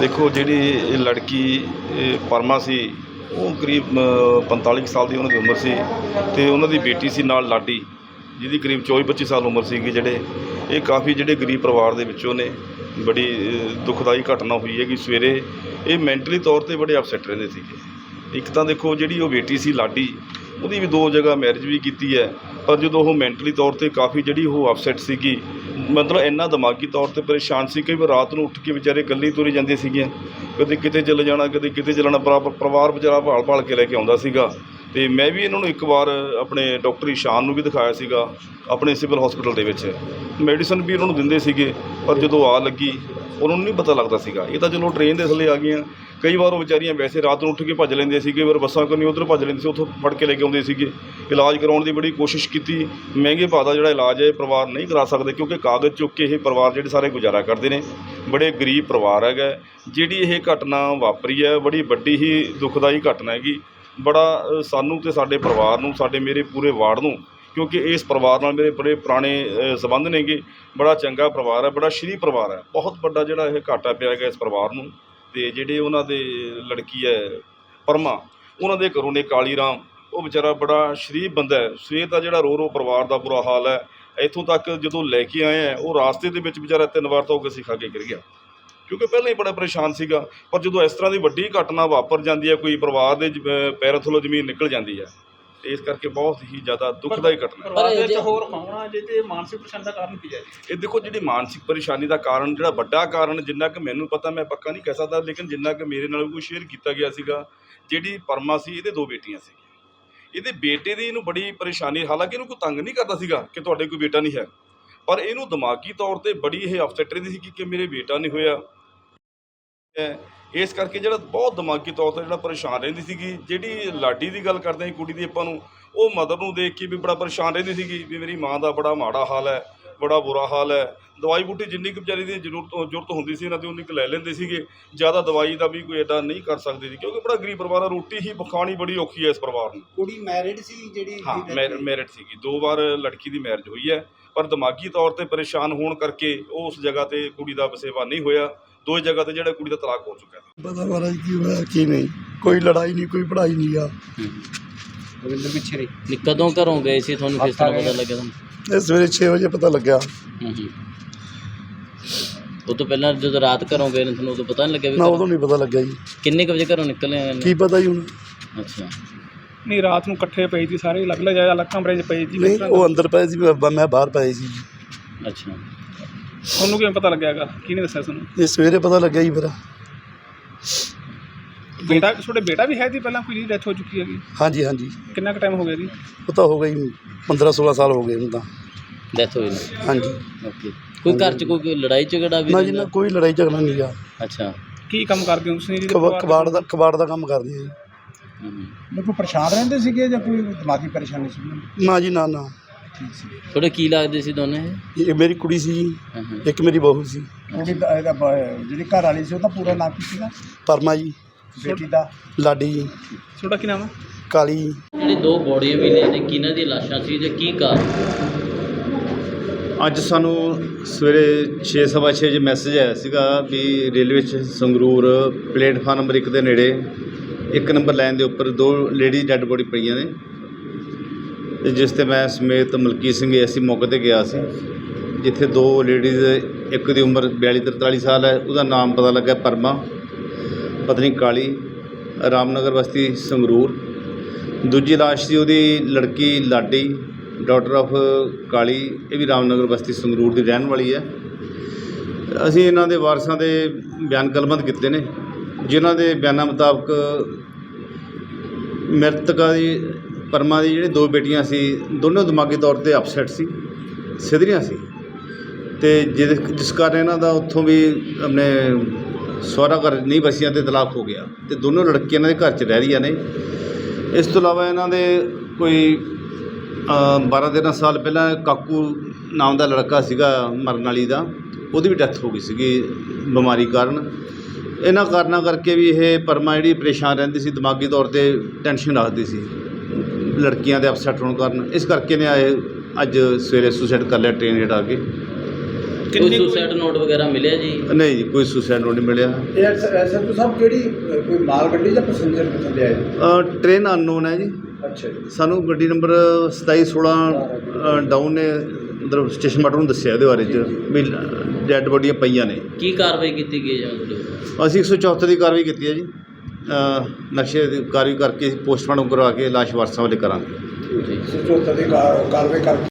ਦੇਖੋ ਜਿਹੜੀ ਲੜਕੀ ਪਰਮਾ ਸੀ ਉਹ ਕਰੀਬ ਅਹ, 45 ਕੁ ਸਾਲ ਦੀ ਉਹਨਾਂ ਦੀ ਉਮਰ ਸੀ ਤੇ ਉਹਨਾਂ ਦੀ ਬੇਟੀ ਸੀ ਨਾਲ ਲਾਡੀ ਜਿਹਦੀ ਕਰੀਬ 24 25 ਸਾਲ ਉਮਰ ਸੀਗੀ ਜਿਹੜੇ। ਇਹ ਕਾਫੀ ਜਿਹੜੇ ਗਰੀਬ ਪਰਿਵਾਰ ਦੇ ਵਿੱਚੋਂ ਨੇ। ਬੜੀ ਅਹ, ਦੁਖਦਾਈ ਘਟਨਾ ਹੋਈ ਹੈ ਕਿ ਸਵੇਰੇ। ਇਹ ਮੈਂਟਲੀ ਤੌਰ ਤੇ ਬੜੇ ਅਪਸੈਟ ਰਹਿੰਦੇ ਸੀਗੇ। ਇੱਕ ਤਾਂ ਦੇਖੋ ਜਿਹੜੀ ਉਹ ਬੇਟੀ ਸੀ ਲਾਡੀ ਉਹਦੀ ਵੀ ਦੋ ਜਗ੍ਹਾ ਮੈਰਿਜ ਵੀ ਕੀਤੀ ਹੈ। ਪਰ ਜਦੋਂ ਉਹ ਮੈਂਟਲੀ ਤੌਰ ਤੇ ਕਾਫੀ ਜਿਹੜੀ ਉਹ ਅਪਸੈਟ ਸੀਗੀ, ਮਤਲਬ ਇੰਨਾ ਦਿਮਾਗੀ ਤੌਰ ਤੇ ਪਰੇਸ਼ਾਨ ਸੀ ਕਿ ਵੀ ਰਾਤ ਨੂੰ ਉੱਠ ਕੇ ਵਿਚਾਰੇ ਇਕੱਲੀ ਤੁਰੀ ਜਾਂਦੀ ਸੀਗੀਆਂ ਕਦੇ ਕਿਤੇ ਚਲੇ ਜਾਣਾ, ਕਦੇ ਕਿਤੇ ਚਲਾਣਾ ਪਰਿਵਾਰ ਵਿਚਾਰਾ ਭਾਲ ਭਾਲ ਕੇ ਲੈ ਕੇ ਆਉਂਦਾ ਸੀਗਾ। ਤੇ ਮੈਂ ਵੀ ਇਹਨਾਂ ਨੂੰ ਇੱਕ ਵਾਰ ਆਪਣੇ ਡਾਕਟਰ ਇਸ਼ਾਨ ਨੂੰ ਵੀ ਦਿਖਾਇਆ ਸੀਗਾ, ਆਪਣੇ ਸਿਵਲ ਹਸਪੀਟਲ ਦੇ ਵਿੱਚ। ਮੈਡੀਸਨ ਵੀ ਉਹਨਾਂ ਨੂੰ ਦਿੰਦੇ ਸੀਗੇ, ਪਰ ਜਦੋਂ ਆ ਲੱਗੀ, ਉਹਨਾਂ ਨੂੰ ਨਹੀਂ ਪਤਾ ਲੱਗਦਾ ਸੀਗਾ। ਇਹ ਤਾਂ ਚਲੋ ਟ੍ਰੇਨ ਦੇ ਥੱਲੇ ਆ ਗਈਆਂ। ਕਈ ਵਾਰ ਉਹ ਵਿਚਾਰੀਆਂ ਵੈਸੇ ਰਾਤ ਨੂੰ ਉੱਠ ਕੇ ਭੱਜ ਲੈਂਦੇ ਸੀ ਕਈ ਵਾਰ ਬੱਸਾਂ ਕੋਲ ਨਹੀਂ ਉਧਰ ਭੱਜ ਲੈਂਦੇ ਸੀ ਉੱਥੋਂ ਫੜ ਕੇ ਲੈ ਕੇ ਆਉਂਦੇ ਸੀਗੇ। ਇਲਾਜ ਕਰਾਉਣ ਦੀ ਬੜੀ ਕੋਸ਼ਿਸ਼ ਕੀਤੀ। ਮਹਿੰਗੇ ਭਾਅ ਦਾ ਜਿਹੜਾ ਇਲਾਜ ਹੈ ਇਹ ਪਰਿਵਾਰ ਨਹੀਂ ਕਰਾ ਸਕਦੇ ਕਿਉਂਕਿ ਕਾਗਜ਼ ਚੁੱਕ ਕੇ ਇਹ ਪਰਿਵਾਰ ਜਿਹੜੇ ਸਾਰੇ ਗੁਜ਼ਾਰਾ ਕਰਦੇ ਨੇ। ਬੜੇ ਗਰੀਬ ਪਰਿਵਾਰ ਹੈਗਾ। ਜਿਹੜੀ ਇਹ ਘਟਨਾ ਵਾਪਰੀ ਹੈ ਬੜੀ ਵੱਡੀ ਹੀ ਦੁਖਦਾਈ ਘਟਨਾ ਹੈਗੀ। ਬੜਾ ਸਾਨੂੰ ਤੇ ਸਾਡੇ ਪਰਿਵਾਰ ਨੂੰ ਸਾਡੇ ਮੇਰੇ ਪੂਰੇ ਵਾਰਡ ਨੂੰ ਕਿਉਂਕਿ ਇਸ ਪਰਿਵਾਰ ਨਾਲ ਮੇਰੇ ਬੜੇ ਪੁਰਾਣੇ ਅ, ਸੰਬੰਧ ਨੇਗੇ। ਬੜਾ ਚੰਗਾ ਪਰਿਵਾਰ ਹੈ ਬੜਾ ਸ਼੍ਰੀ ਪਰਿਵਾਰ ਹੈ। ਬਹੁਤ ਵੱਡਾ ਜਿਹੜਾ ਇਹ ਘਾਟਾ ਪਿਆ ਹੈਗਾ ਇਸ ਪਰਿਵਾਰ ਨੂੰ। ਤੇ ਜਿਹੜੇ ਉਹਨਾਂ ਦੇ ਲੜਕੀ ਹੈ, ਪਰਮਾ, ਉਹਨਾਂ ਦੇ ਘਰੋਂ ਨੇ ਕਾਲੀ ਰਾਮ ਉਹ ਵਿਚਾਰਾ ਬੜਾ ਸ਼ਰੀਫ ਬੰਦਾ ਹੈ। ਸਵੇਰ ਦਾ ਜਿਹੜਾ ਰੋ ਰੋ ਪਰਿਵਾਰ ਦਾ ਬੁਰਾ ਹਾਲ ਹੈ, ਇੱਥੋਂ ਤੱਕ ਜਦੋਂ ਲੈ ਕੇ ਆਏ ਆ ਉਹ ਰਾਸਤੇ ਦੇ ਵਿੱਚ ਵਿਚਾਰਾ ਤਿੰਨ ਵਾਰ ਤਾਂ ਉਹ ਕਿਸੇ ਖਾ ਕੇ ਗਿਰ ਗਿਆ। ਕਿਉਂਕਿ ਪਹਿਲਾਂ ਹੀ ਬੜਾ ਪਰੇਸ਼ਾਨ ਸੀਗਾ, ਪਰ ਜਦੋਂ ਇਸ ਤਰ੍ਹਾਂ ਦੀ ਵੱਡੀ ਘਟਨਾ ਵਾਪਰ ਜਾਂਦੀ ਹੈ, ਕੋਈ ਪਰਿਵਾਰ ਦੇ ਜ- ਅਹ ਪੈਰਾਂ ਥੱਲੋਂ ਜ਼ਮੀਨ ਨਿਕਲ ਜਾਂਦੀ ਹੈ ਤੇ ਇਸ ਕਰਕੇ ਬਹੁਤ ਹੀ ਜ਼ਿਆਦਾ ਦੁਖਦਾਈ ਘਟਨਾ ਹੈ। ਪਰਿਵਾਰ ਦੇ ਵਿੱਚ ਹੋਰ ਕੌਣਾ ਜੇ ਤੇ ਮਾਨਸਿਕ ਪਰੇਸ਼ਾਨੀ ਦਾ ਕਾਰਨ ਕੀ ਹੈ ਜੀ? ਇਹ ਦੇਖੋ ਜਿਹੜੀ ਮਾਨਸਿਕ ਪਰੇਸ਼ਾਨੀ ਦਾ ਕਾਰਨ ਜਿਹੜਾ ਵੱਡਾ ਕਾਰਨ ਜਿੰਨਾ ਕਿ ਮੈਨੂੰ ਪਤਾ ਮੈਂ ਪੱਕਾ ਨਹੀਂ ਕਹਿ ਸਕਦਾ ਲੇਕਿਨ ਜਿੰਨਾ ਕਿ ਮੇਰੇ ਨਾਲ ਕੋਈ ਸ਼ੇਅਰ ਕੀਤਾ ਗਿਆ ਸੀਗਾ ਜਿਹੜੀ ਪਰਮਾ ਸੀ ਇਹਦੇ ਦੋ ਬੇਟੀਆਂ ਸੀ। ਇਹਦੇ ਬੇਟੇ ਦੀ ਇਹਨੂੰ ਬੜੀ ਪਰੇਸ਼ਾਨੀ ਹਾਲਾਂਕਿ ਇਹਨੂੰ ਕੋਈ ਤੰਗ ਨਹੀਂ ਕਰਦਾ ਸੀਗਾ ਕਿ ਤੁਹਾਡੇ ਕੋਈ ਬੇਟਾ ਨਹੀਂ ਹੈ। ਪਰ ਇਹਨੂੰ ਦਿਮਾਗੀ ਤੌਰ ਤੇ ਬੜੀ ਇਹ ਅਫਸੈਟ ਰਹਿੰਦੀ ਸੀ ਕਿ ਮੇਰੇ ਬੇਟਾ ਨਹੀਂ ਹੋਇਆ। ਹੈ। ਇਸ ਕਰਕੇ ਜਿਹੜਾ ਬਹੁਤ ਦਿਮਾਗੀ ਤੌਰ ਤੇ ਜਿਹੜਾ ਪਰੇਸ਼ਾਨ ਰਹਿੰਦੀ ਸੀਗੀ ਜਿਹੜੀ ਲਾਡੀ ਦੀ ਗੱਲ ਕਰਦੇ ਹਾਂ ਕੁੜੀ ਦੀ ਆਪਾਂ ਨੂੰ ਉਹ ਮਦਰ ਨੂੰ ਦੇਖ ਕੇ ਵੀ ਬੜਾ ਪਰੇਸ਼ਾਨ ਰਹਿੰਦੀ ਸੀਗੀ ਵੀ ਮੇਰੀ ਮਾਂ ਦਾ ਬੜਾ ਮਾੜਾ ਹਾਲ ਹੈ ਬੜਾ ਬੁਰਾ ਹਾਲ ਹੈ। ਦਵਾਈ ਬੂਟੀ ਜਿੰਨੀ ਕੁ ਵਿਚਾਰੀ ਦੀ ਜ਼ਰੂਰਤ ਜ਼ਰੂਰਤ ਹੁੰਦੀ ਸੀ ਇਹਨਾਂ ਦੀ ਉਨੀ ਕੁ ਲੈ ਲੈਂਦੇ ਸੀਗੇ। ਜ਼ਿਆਦਾ ਦਵਾਈ ਦਾ ਵੀ ਕੋਈ ਐਡਾ ਨਹੀਂ ਕਰ ਸਕਦੇ ਸੀ ਕਿਉਂਕਿ ਬੜਾ ਗਰੀਬ ਪਰਿਵਾਰ ਆ ਰੋਟੀ ਹੀ ਪਕਾਉਣੀ ਬੜੀ ਔਖੀ ਹੈ ਇਸ ਪਰਿਵਾਰ ਨੂੰ। ਕੁੜੀ ਮੈਰਿਡ ਸੀ ਜਿਹੜੀ ਹਾਂ ਮੈਰਿਟ ਸੀਗੀ। ਦੋ ਵਾਰ ਲੜਕੀ ਦੀ ਮੈਰਿਜ ਹੋਈ ਹੈ ਪਰ ਦਿਮਾਗੀ ਤੌਰ ਤੇ ਪਰੇਸ਼ਾਨ ਹੋਣ ਕਰਕੇ ਉਹ ਉਸ ਜਗ੍ਹਾ ਤੇ ਕੁੜੀ ਦਾ ਵਸੇਵਾ ਨਹੀਂ ਹੋਇਆ। ਦੋ ਜਗ੍ਹਾ ਤੇ ਜਿਹੜਾ ਕੁੜੀ ਦਾ ਤਲਾਕ ਹੋ ਚੁੱਕਾ ਹੈ। ਪਤਾ ਮਹਾਰਾਜ ਕੀ ਹੋਇਆ ਕੀ ਨਹੀਂ। ਕੋਈ ਲੜਾਈ ਨਹੀਂ ਕੋਈ ਪੜਾਈ ਨਹੀਂ ਆ। ਰਵਿੰਦਰ ਪਿੱਛੇ ਰਹੀ। ਨਹੀਂ ਕਦੋਂ ਘਰੋਂ ਗਏ ਸੀ ਤੁਹਾਨੂੰ ਕਿਸ ਤਰ੍ਹਾਂ ਪਤਾ ਲੱਗਿਆ ਤੁਹਾਨੂੰ? ਇਹ ਸਵੇਰੇ 6 ਵਜੇ ਪਤਾ ਲੱਗਿਆ। ਹੂੰ ਉਹ ਤੋਂ ਪਹਿਲਾਂ ਜਦੋਂ ਰਾਤ ਘਰੋਂ ਗਏ ਨੇ ਤੁਹਾਨੂੰ ਉਦੋਂ ਪਤਾ ਨਹੀਂ ਲੱਗਿਆ ਵੀ ਨਾ ਉਦੋਂ ਨਹੀਂ ਪਤਾ ਲੱਗਿਆ ਜੀ। ਕਿੰਨੇ ਕੁ ਵਜੇ ਘਰੋਂ ਨਿਕਲੇ ਆ ਕੀ ਪਤਾ ਜੀ ਹੁਣ? ਅੱਛਾ। ਨਹੀਂ ਰਾਤ ਨੂੰ ਇਕੱਠੇ ਪਏ ਸੀ ਸਾਰੇ ਅਲੱਗ ਅਲੱਗ ਅਲੱਗ ਕਮਰੇ 'ਚ ਪਏ ਸੀ ਨਹੀਂ ਉਹ ਅੰਦਰ ਪਏ ਸੀ ਮੈਂ ਮੈਂ ਬਾਹਰ ਪਏ ਸੀ ਅੱਛਾ। ਤੁਹਾਨੂੰ ਕਿਵੇਂ ਪਤਾ ਲੱਗਿਆਗਾ ਕਿਹਨੇ ਦੱਸਿਆ ਤੁਹਾਨੂੰ? ਇਹ ਸਵੇਰੇ ਪਤਾ ਲੱਗਿਆ ਜੀ ਫਿਰ ਬੇਟਾ ਤੁਹਾਡੇ ਬੇਟਾ ਵੀ ਹੈ ਜੀ ਪਹਿਲਾਂ ਕੋਈ ਡੈਥ ਹੋ ਚੁੱਕੀ ਹੈਗੀ? ਹਾਂਜੀ ਹਾਂਜੀ। ਕਿੰਨਾ ਕੁ ਟਾਈਮ ਹੋ ਗਿਆ ਜੀ? ਉਹ ਤਾਂ ਹੋ ਗਈ 15 16 ਸਾਲ ਹੋ ਗਏ ਹੁਣ ਤਾਂ। ਡੈਥ ਹੋਈ ਨੇ? ਹਾਂਜੀ। ਓਕੇ ਕੋਈ ਘਰ 'ਚ ਕੋਈ ਕੋਈ ਲੜਾਈ ਝਗੜਾ ਵੀ ਨਾ ਜੀ ਨਾ ਰਹਿੰਦਾ? ਕੋਈ ਲੜਾਈ ਝਗੜਾ ਨਹੀਂ ਆ ਅੱਛਾ। ਕੀ ਕੰਮ ਕਰਦੇ ਹੋ ਤੁਸੀਂ ਜੀ? ਕਬਾ- ਕਬਾੜ ਦਾ ਕਬਾੜ ਦਾ ਕੰਮ ਕਰਦੇ ਆ ਜੀ। ਹੂੰ ਹੂੰ। ਦੇਖੋ ਪਰੇਸ਼ਾਨ ਰਹਿੰਦੇ ਸੀਗੇ ਜਾਂ ਕੋਈ ਦਿਮਾਗੀ ਪਰੇਸ਼ਾਨੀ ਸੀ? ਨਾ ਜੀ ਨਾ ਨਾ। ਤੁਹਾਡੇ ਕੀ ਲੱਗਦੇ ਸੀ ਦੋਨੇ? ਇਹ? ਇਹ ਮੇਰੀ ਕੁੜੀ ਸੀ ਜੀ। ਹਾਂ ਹਾਂ। ਇੱਕ ਮੇਰੀ ਬਹੂ ਸੀ। ਦਾ ਇਹਦਾ ਬ- ਜਿਹੜੀ ਘਰ ਵਾਲੀ ਸੀ ਉਹਦਾ ਪੂਰਾ ਨਾਮ ਕੀ ਸੀਗਾ? ਪਰਮਾ ਜੀ। ਬੇਟੀ ਦਾ। ਲਾਡੀ ਜੀ। ਤੁਹਾਡਾ ਕੀ ਨਾਮ ਹੈ ਕਾਲੀ ਜੀ। ਜਿਹੜੀ ਦੋ ਬੋਡੀਆਂ ਮਿਲੀਆਂ ਨੇ ਕਿਹਨਾਂ ਦੀਆਂ ਲਾਸ਼ਾਂ ਸੀ ਤੇ ਕੀ ਕਾਰਨ? ਅੱਜ ਸਾਨੂੰ ਸਵੇਰੇ 6:30 ਵਜੇ ਮੈਸੇਜ ਆਇਆ ਸੀਗਾ ਵੀ railway station Sangrur platform number 1 ਦੇ ਨੇੜੇ ਇੱਕ ਨੰਬਰ ਲਾਈਨ ਦੇ ਉੱਪਰ ਦੋ ਲੇਡੀ ਡੈੱਡ ਬੋਡੀ ਪਈਆਂ ਨੇ। ਜਿਸ ਤੇ ਮੈਂ ਸਮੇਤ ਮਲਕੀਤ ਸਿੰਘ ਐਸੀ ਮੌਕੇ ਤੇ ਗਿਆ ਸੀ, ਜਿੱਥੇ ਦੋ ਲੇਡੀਜ਼ ਇੱਕ ਦੀ ਉਮਰ 42 43 ਸਾਲ ਹੈ, ਉਹਦਾ ਨਾਮ ਪਤਾ ਲੱਗਾ ਪਰਮਾ ਪਤਨੀ ਕਾਲੀ, ਰਾਮਨਗਰ ਬਸਤੀ ਸੰਗਰੂਰ। ਦੂਜੀ ਲਾਸ਼ ਸੀ ਉਹਦੀ ਲੜਕੀ ਲਾਡੀ ਡਾਟਰ ਆਫ ਕਾਲੀ, ਇਹ ਵੀ ਰਾਮਨਗਰ ਬਸਤੀ ਸੰਗਰੂਰ ਦੀ ਰਹਿਣ ਵਾਲੀ ਹੈ। ਅਸੀਂ ਇਹਨਾਂ ਦੇ ਵਾਰਸਾਂ ਦੇ ਬਿਆਨ ਕਲਮਤ ਕੀਤੇ ਨੇ, ਜਿਨ੍ਹਾਂ ਦੇ ਬਿਆਨਾਂ ਮੁਤਾਬਕ ਮ੍ਰਿਤਕਾ ਦੀ ਪਰਮਾ ਦੀ ਜਿਹੜੀ ਦੋ ਬੇਟੀਆਂ ਸੀ, ਦੋਨੋਂ ਦਿਮਾਗੀ ਤੌਰ ਤੇ ਅਪਸੈਟ ਸੀ, ਸਿਧਰੀਆਂ ਸੀ। ਅਤੇ ਜਿਹਦੇ ਜਿਸ ਕਾਰਨ ਇਹਨਾਂ ਦਾ ਉੱਥੋਂ ਵੀ ਆਪਣੇ ਸਹੁਰਾ ਘਰ ਨਹੀਂ ਵਸੀਆਂ ਅਤੇ ਤਲਾਕ ਹੋ ਗਿਆ। ਅਤੇ ਦੋਨੋਂ ਲੜਕੀਆਂ ਇਹਨਾਂ ਦੇ ਘਰ 'ਚ ਰਹਿ ਰਹੀਆਂ ਨੇ। ਇਸ ਤੋਂ ਇਲਾਵਾ ਇਹਨਾਂ ਦੇ ਕੋਈ 12 13 ਸਾਲ ਪਹਿਲਾਂ ਕਾਕੂ ਨਾਮ ਦਾ ਲੜਕਾ ਸੀਗਾ ਮਰਨ ਵਾਲੀ ਦਾ, ਉਹਦੀ ਵੀ ਡੈਥ ਹੋ ਗਈ ਸੀਗੀ ਬਿਮਾਰੀ ਕਾਰਨ। ਇਹਨਾਂ ਕਾਰਨਾਂ ਕਰਕੇ ਵੀ ਇਹ ਪਰਮਾ ਜਿਹੜੀ ਪਰੇਸ਼ਾਨ ਰਹਿੰਦੀ ਸੀ, ਦਿਮਾਗੀ ਤੌਰ ਤੇ ਟੈਨਸ਼ਨ ਰੱਖਦੀ ਸੀ। ਲੜਕੀਆਂ ਦੇ ਅਪਸੈਟ ਹੋਣ ਕਾਰਨ। ਇਸ ਕਰਕੇ ਨੇ ਆਏ ਅੱਜ ਸਵੇਰੇ ਸੁਸਾਈਡ ਕਰ ਲਿਆ ਟ੍ਰੇਨ ਜਿਹੜਾ ਆ ਕੇ ਕੋਈ ਸੁਸਾਈਡ ਨੋਟ ਵਗੈਰਾ ਮਿਲਿਆ ਜੀ? ਨਹੀਂ ਜੀ ਕੋਈ ਸੁਸਾਈਡ ਨੋਟ ਨਹੀਂ ਮਿਲਿਆ। ਇਹ ਐਸਐਚਓ ਸਾਹਿਬ ਕਿਹੜੀ ਅ, ਕੋਈ ਮਾਲ ਗੱਡੀ ਜਾਂ ਪੈਸੇਂਜਰ ਕਿੱਥੋਂ ਲਿਆ ਜੀ ਅ, ਟ੍ਰੇਨ ਅਨਨੋਨ ਹੈ ਜੀ। ਅੱਛਾ ਜੀ। ਸਾਨੂੰ ਗੱਡੀ ਨੰਬਰ 2716 ਡਾਊਨ ਨੇ ਮਤਲਬ ਸਟੇਸ਼ਨ ਮਾਸਟਰ ਨੂੰ ਦੱਸਿਆ ਇਹਦੇ ਬਾਰੇ ਚ ਵੀ ਡੈੱਡ ਬੋਡੀਆਂ ਪਈਆਂ ਨੇ। ਕੀ ਕਾਰਵਾਈ ਕੀਤੀ ਗਈ ਹੈ ਉੱਪਰ? ਅਸੀਂ 174 ਦੀ ਕਾਰਵਾਈ ਕੀਤੀ ਹੈ ਜੀ। ਨਕਸ਼ੇ ਦੀ ਕਾਰਵਾਈ ਕਰਕੇ ਪੋਸਟਮਾਰਟਮ ਕਰਵਾ ਕੇ ਲਾਸ਼ ਵਾਰਸਾਂ ਵਾਲੇ ਕਰਾਂਗੇ। ਸੋ ਚੌਥਾ ਦੀ ਕਾ- ਕਾਰਵਾਈ ਕਰਕੇ